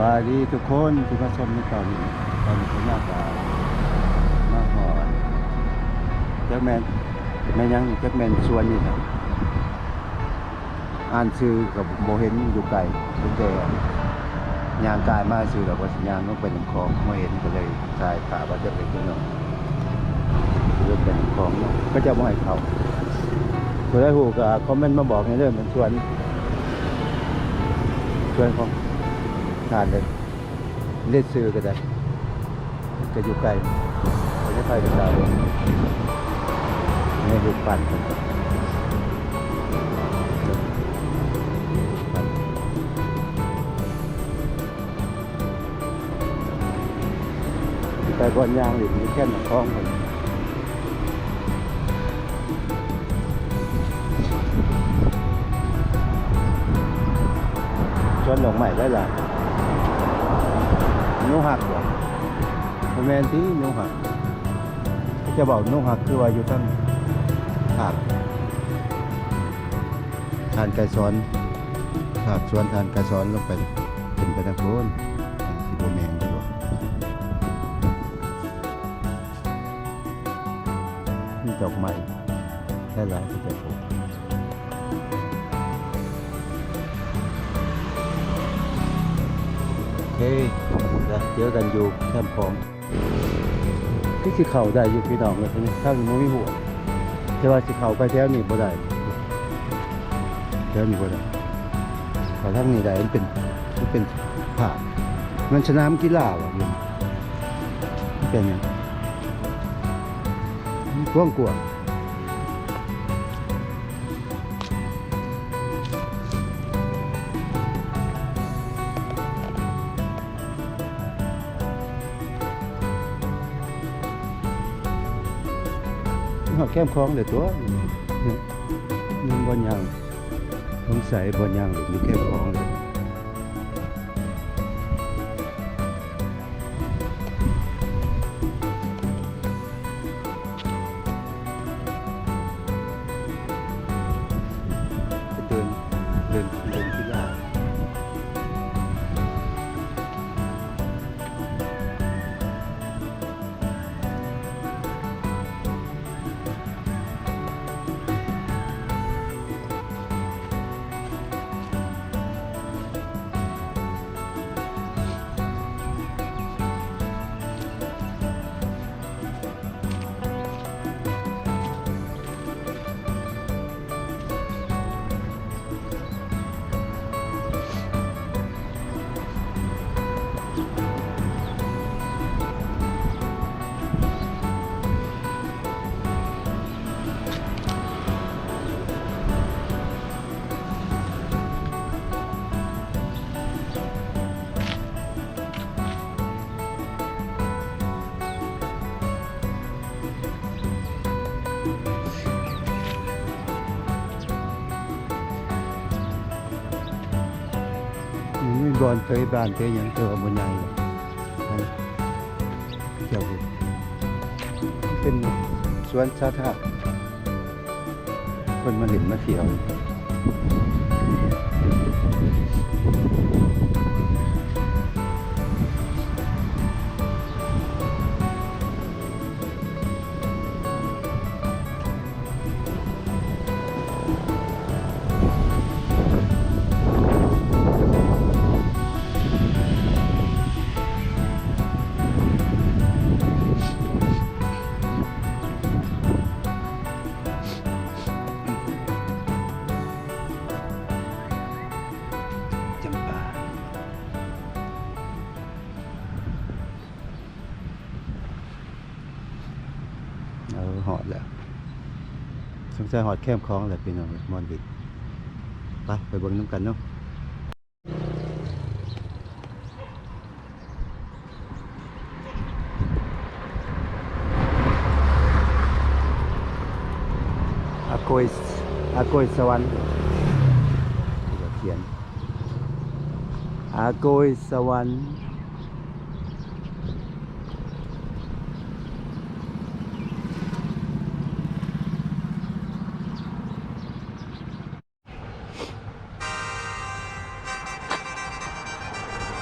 บายดีทุกคนที่มาชมในตอนนี้ตอนนี้ผมอยากจะมาหอนแจ็คแมนแม่ยังแจ็คแมนชวนนี่ครับอ่านชื่อกับโบเห็นอยู่ไกลตั้งแต่ยางกายมาชื่อกับว่าสัญญาณต้องเป็นของโมเห็นก็เลยทายถาว่าจะเป็นยังไงเรื่องเป็นของก็จะบ่ให้เขาเพื่อให้หูกับคอมเมนต์มาบอกในเรื่องมันชวนชวนของ ทานเลยเลียดซื้อก็ได้ก็อยู่ไกลไม่ได้ไปเป็นดาวเลยนี่ดูปั่นกันปั่นไปก่อนยางหรือมีแค่หนังท้องคนชวนหลงใหม่ได้หรอ นุ่งหักเหรอบ่แมนที่นุ่งหักเขาจะบอกนุ่งหักคือว่าอยู่ทั้งหักทานไก่ซ้อนหักสวนทานไก่ซ้อนลงไปเป็นไปทางโน้นสิโบแมนดีกว่านี่ดอกไม้ได้หลายที่จะปลูก เคแล้วเจอกันอยู่แคมป์ของที่สิเข่าได้อยู่พี่น้องเลยทีนี้ถ้ามันไม่หัวแต่ว่าสิเข่าไปแถวนี้บ่ได้แถวนี้บ่ได้เขาทั้งนี้ได้มันเป็นมันเป็นผ่ามันสนามกีฬาว่ะมันเป็นหยังกว้างกว่าห แก้มคลองเลยตัวนี่ยมันบนยางสงสัยบนยางหรือมีแก้มคลองเลย มันไม่บอลเคยบ้านเคยอยังเจอบนใหญ่หรอกนั่นเจ้าอยู่เป็นสวนสาธารณะคนมาเล่นมาเที่ยว สงสัยหอดแคมคลองแหละพี่น้องมอนบิดไปไปเบิ่งน้ำกันเนาะอาโกยอาโกยสวรรค์เขียนอาโกยสวรรค์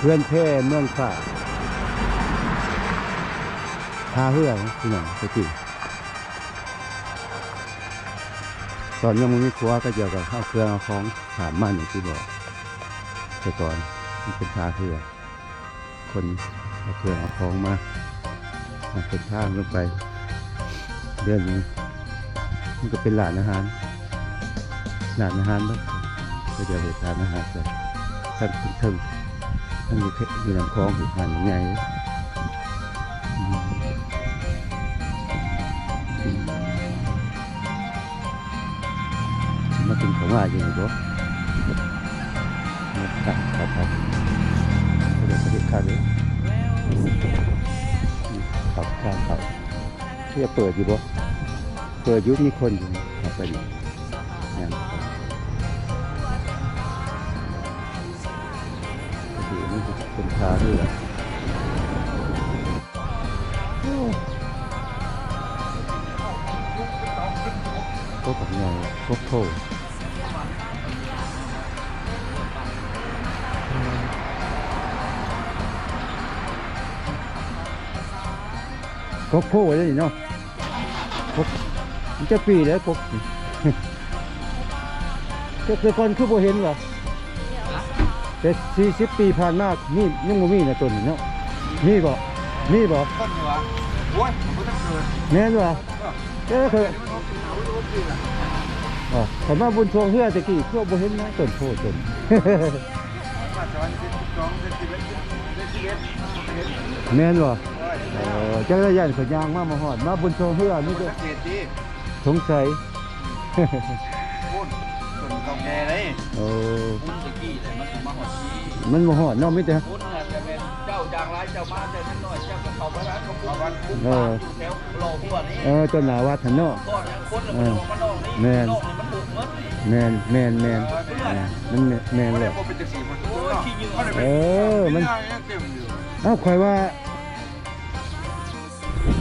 เพื่อนแพร่เมืองข่าพาเฮือนะพี่น้องไปกินตอนยังมีครัวก็เกี่ยวกับข้าวเครื่องเอาของถามมันอย่างที่บอกแต่ก่อนมันเป็นทาเฮือคนเอาเครื่องเอาของมามาเป็นทางลงไปเดือนนี้มันก็เป็นหลานอาหารหลานอาหารบ้างก็จะเห็นร้านอาหารแต่ทั้งถึงถึงทั้ง มีเพชรมีลำคลองอยู่หันใหญ่อืมอืมสิมากินของง่ายอยู่นี่บ่ครับครับครับเดี๋ยวจะเห็นข้าวเลยครับข้าวครับที่จะเปิดอยู่บ่เปิดยุคมีคนอยู่ครับไปอยู่ นี่จะเป็นคาด้วยก็กับเงาก็โถก็โผล่เลยเนาะกบมันจะปีแล้วกบก็แต่ก่อนคือโบเห็นเหรอ แต่สี่สิบปีผ่านมานี่ยังบ่มีนะต้นนี้เนาะมีบ่มีบ่ต้นนี่วะโอ้ยมันต้องเกิดแม่นบ่เจ้าเคยอ๋อผมมาบุญชวงเฮือตะกี้พวกบ่เห็นนะต้นโพต้น มาสวรรค์เป็นสองเป็นสิบเอ็ดเป็นสิบเอ็ดเป็นสิบเอ็ดแม่นบ่โอ้ยเออจักรยานขนยางมามาฮอดมาบุญชวงเฮือนี่สัก็งเกตดีสงสัยพุ่นต้นเก่าแก่เลย โอ้คุณตะกี้เลยมัน มาหอดที่มันบ่ฮอดเนาะมีแต่คุณน่ะจะเป็นเจ้าจางร้ายเจ้ามาเจ้านั่นน้อยเจ้าก็เข้ามาร้านเขาปุ๊บวันพุ่งเอออยู่แถวโลหัวนี้เออต้นหนาวัดหั่นเนาะก้อนยังคนเลยมันออกมานอกนี่แม่นนอกนี่มันบุกหมดนี่แม่นแม่นแม่นแม่นมันแม่นมันแหได้ละพอเป็นจักสีมันตัวเนาะมันได้เอเป็นอมันยังเต็มอยู่ เอ้าข่อยว่า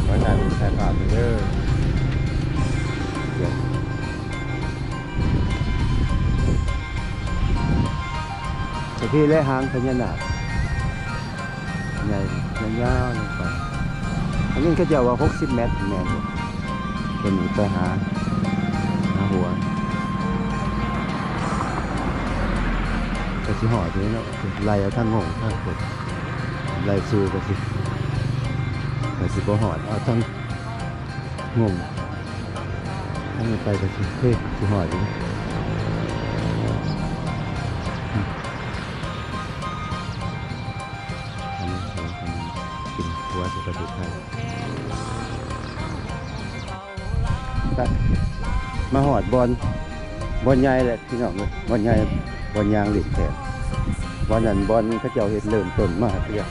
ว่าถ่ายรูปถ่ายภาพไปเด้อ ตะกี้และหางพญานาคใหญ่ยาวลงไปอันนี้เขาจะว่า 60 เมตรแม่นบ่คนนี้ไปหาหาหัวก็สิหอดนี้เนาะไล่เอาทางงงทางคนไล่ซื้อก็สิก็สิบ่หอดเอาทั้งงงทั้งไปก็สิเฮ้ยสิหอดอยู่น นหัวสุกระดูกไทยมาหอดบอลบอลใหญ่แหละพี่น้องเลยบอลใหญ่บอลยางหลินแทนบอลนั้นบอลเขาเจ้าเห็ดเริ่มต้นมากเลย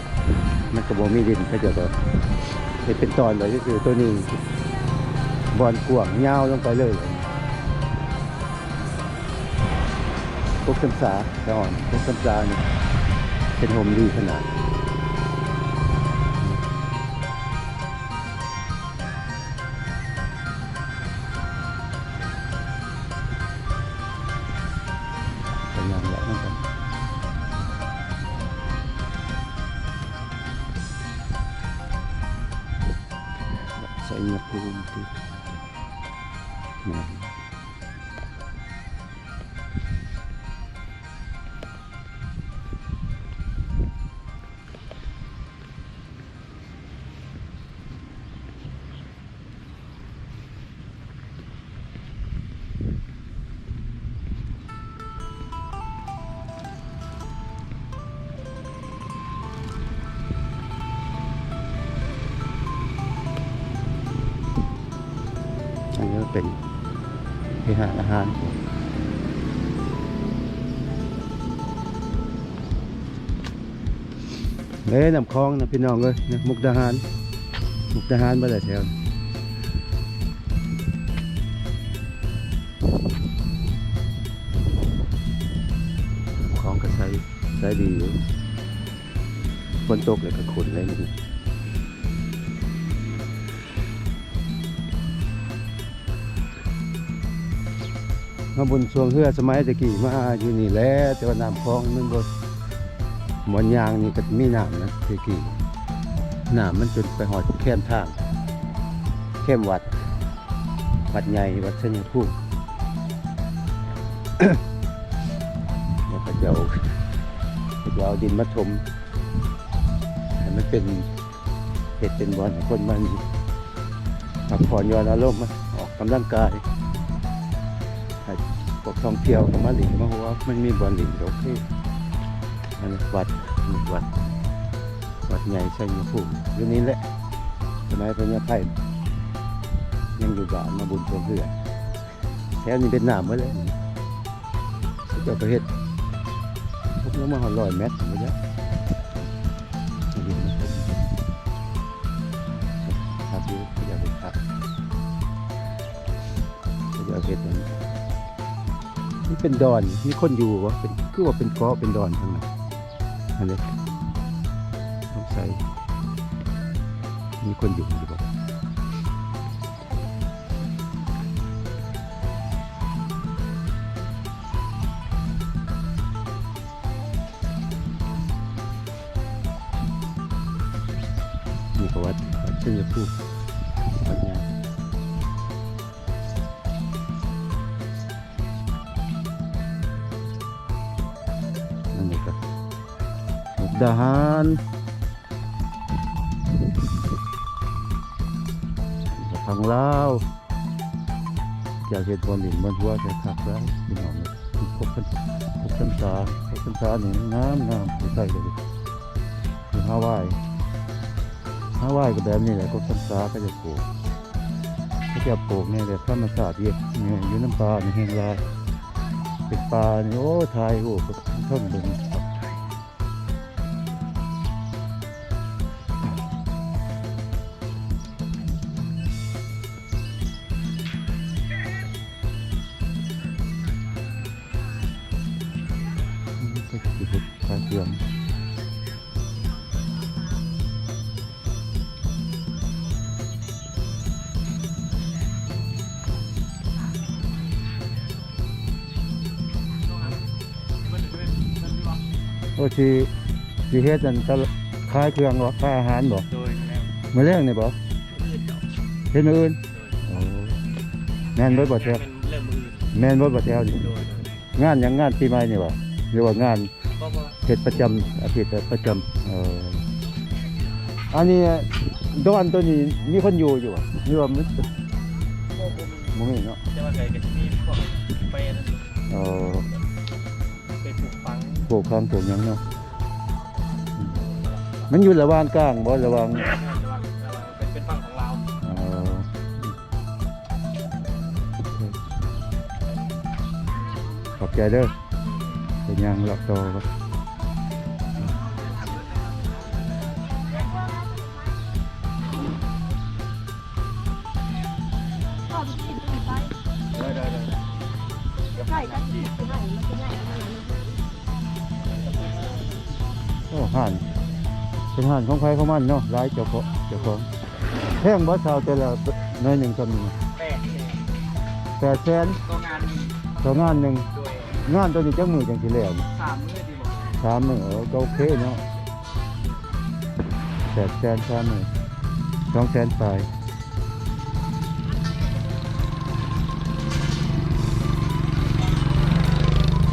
มันก็บ่มีดินเขาเจ้าก็เห็ดเป็นตอนเลยก็คือตัวนี้บอลกวางยาวลงไปเลยพวกคำสาจะอ่อนพวกคำสานี่เป็นโฮมดีขนาด ที่หาอาหารเอ้ยน้ำคลองนะพี่น้องเลยนะมุกดาหาร มุกดาหารมาแต่แถวคลองก็ใช้ใช้ดีฝนตกเลยก็ขุนเลย มาบนช่วงเฮือสมัยตะกี้มาอยู่นี่แหล้วแต่ว่าน้ำคลองมันบ่หมอนยางนี่ก็มีน้ำนะที่กี่น้ำมันจนไปหอดแค้มทางเข้มวัด วัดใหญ่วัดเสนีภูมิแล้วก็จะเอาก็จะเอาดินมาถมให้มันเป็นเห็ดเป็นบอลคนมันพักผ่อนย้อนอารมณ์มาออกกำลังกาย พวกท่องเที่ยวก็มาหลิงมาหัวมันมีบอลหลิงโอเคอันนี้วัดวัด วัดใหญ่เสนีภูมิอยู่นี้แหละสมัยพญาไพยังอยู่บ้านมาบุญชมเพื่อนแถวนี้เป็นน้ำหมาเลยเขาเจ้าประเฮ็ดพวกน้ำมาหอลอยเมตรไปแล้วอะครับอยู่อยากไปพักเขาจะเอาเฮ็ดอัน นี่เป็นดอนมีคนอยู่วะเป็นคือว่าเป็นเกาะเป็นดอนทั้งนั้นอันนี้ต้องใส่มีคนอยู่หรือเปล่า มุกดาหารกับทางลาวจากเหตุบอลหลินบอลหัวแต่ขับแล้วพี่น้องพบกันพบกันษาพบกันษาหนึ่งน้ำน้ำใส่เลยคือฮาวายถ้าไหว้ก็แบบนี้แหละก็ต้นสาก็จะปลูกก็จะปลูกเนี่ยแบบธรรมชาติเย็ดเนี่ยอยู่น้ำปลาในแห้งลายเป็นปลาเนี่ยโอ้ทายโอ้ก็ท่อนบน เป็นปลาเสื่อมโอ้ทีทีเฮ็ดอันตะขายเครื่องบ่ขายอาหารบ่โดยแล้วมื้อแรงนี่บ่เฮ็ดมื้ออื่นโอ้แม่นบ่บ่แถวเป็นเรื่องมืออื่นแม่นบ่บ่แถวนี่โดยงานหยังงานปีใหม่นี่บ่ หรือว่างานก็ว่าเฮ็ดประจำอาทิตย์ประจำเอออันนี้ดอนตัวนี้มีคนอยู่อยู่บ่หรือว่ามันโมโมมีบ่มีเนาะแต่ว่าไก่ก็จะมีพวกไปนั่นเออไปปลูกฝังปลูกข้างปลูกหยังเนาะอืมมันอยู่ระหว่างกลางบ่ระหว่างแต่ว่าเป็นเป็นฝั่งของเราเอ่อขอบใจเด้อ เป็นยังหลอกโตครับก็กินไปได้ได้ได้ใช่ก็กินไปไหนมันจะไหนมันโอ้ห่าน เป็นห่านของใครของมันเนาะร้ายเจ้าของเจ้าของแพงบ่สาวแต่ละน้อยหนึ่งก็มีแปดแปดแสนก็งานมีต่องานหนึ่งโดย งานตัวนี้จังมือจังสิแล้วนี่สามมื้อดีบอกสามมือเออก็โอเคเนาะแปดแสนสามมือสองแสนปลาย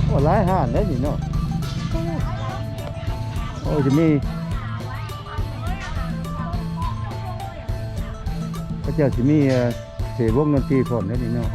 โอ้หลายห้านได้นี่เนาะโอ้จะมีพระเจ้าจะมีเอ่อเสวงดนตรีพร้อมได้นี่เนาะ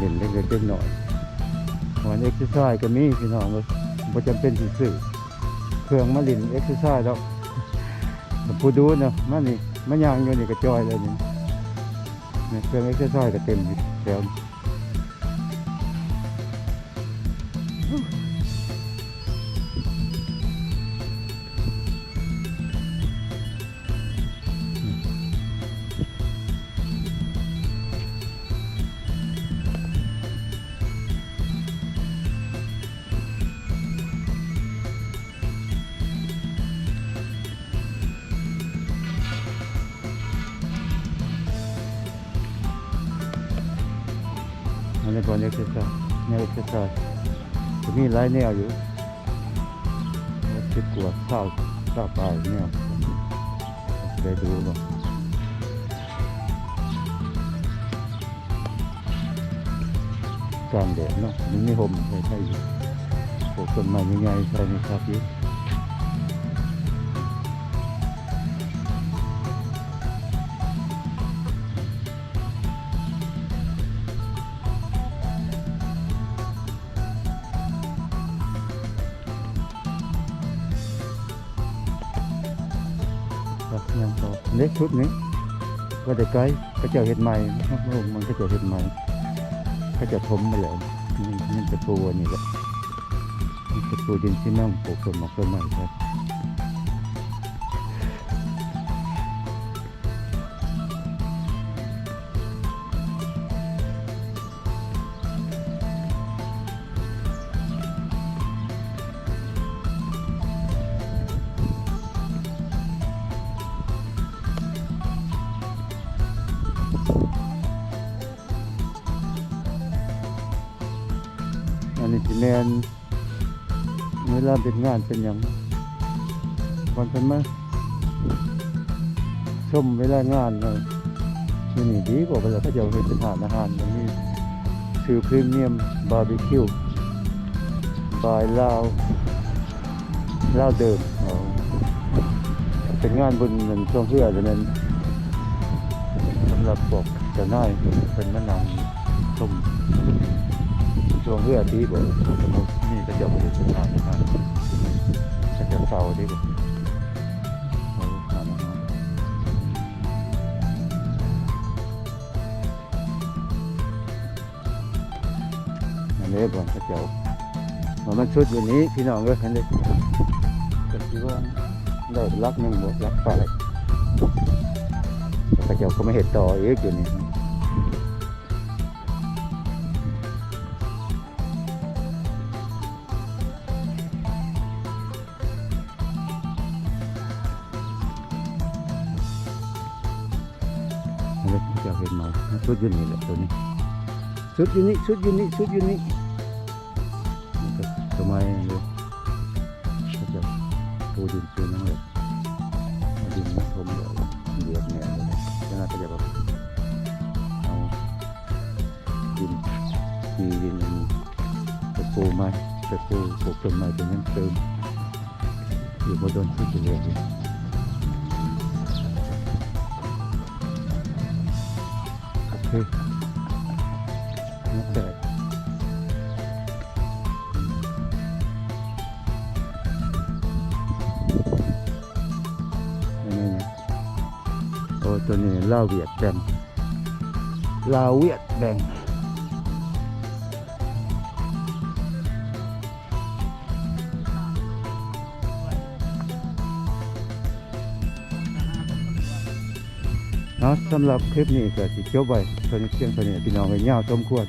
เล่นเล็กๆเล็กหน่อยบอนเอ็กซ์ไซส์ก็มีพี่น้องเลยบ่จำเป็นสื่อเครื่องมาลินเอ็กซ์ไซส์แล้วผู้ดูเนาะมันนี่มันยางอยู่นี่ก็จอยเลยนี่เครื่องเอ็กซ์ไซส์ก็เต็มอยู่แล้ว ก่อนเอ็กซ์ซอยแนวเอ็กซ์ซอยจะมีหลายแนวอยู่คิดกลัวข้าวข้าวปลายแนวไปดูบ่กลางแดดเนาะมันไม่ห่มใช่ใช่อยู่ปลูกต้นไม้ใหญ่ๆใส่ในคาฟีครับ ชุดนี้ก็จะไกลก็จะเห็ดใหม่ครับลงมันก็จะเห็ดใหม่ก็จะทมมาแล้วนี่นี่จะปูนี่แหละจะปูดินที่นั่งปลูกต้นมอกต้นใหม่ครับ เป็นงานเป็นอย่างวันเป็นมาชมเวลางานเลยที่นี่ดีกว่าเวลาเขาจะเป็นทานอาหารมันนี่ชื่อพรีเมียมบาร์บีคิวบายลาวลาวเดิมอ๋อเป็นงานบุญเหมือนช่วงเพื่อจะนั้นสำหรับบอกจะน่ายเป็นมะนาวชมช่วงเพื่อที่บอกนี่ก็จะบริสุทธิ์ทานนะครั บก็จะเศร้าที่บอกเอาทานอาหารอันนี้ก่อนก็จะเอามันชุดอยู่นี้พี่น้องก็เห็นเลยก็คิดว่าได้รักหนึ่งบวกรักไปแต่ก็เจ้าก็ไม่เห็นต่ออีกอยู่นี่ สุดอยู่นี่แหละตัวนี้ชุดอยู่นี่ชุดอยู่นี่ชุดอยูนี่นี่ก็ทำไมเลยก็จะปูดินปูนั่งเลยดินมาทมเลยเดือดเนี่ยเลยแล้วก็จะแบบเอาดินดีดินอันนี้ไปปูไม้ไปปูปลูกต้นไม้ตรงนั้นเติมอยู่บนต้นที่จะเรีย โอ้ตัวนี้ลาเวียดแบงลาเวียดแบง เนาะสำหรับคลิปนี้ก็สิจบไว้เท่านี้เพียงเท่านี้พี่น้องไว้ยาสมควร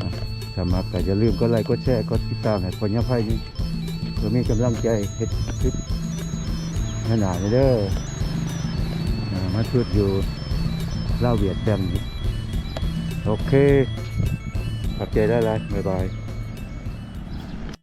อะถ้ามักก็อย่าลืมกดไลค์กดแชร์กดติดตามให้คนยาไพ่นี้เพื่อมีกำลังใจเฮ็ดคลิปหนาๆเด้อมาชุดอยู่เล่าเวียดแดงโอเคขอบใจได้เลยบ๊ายบาย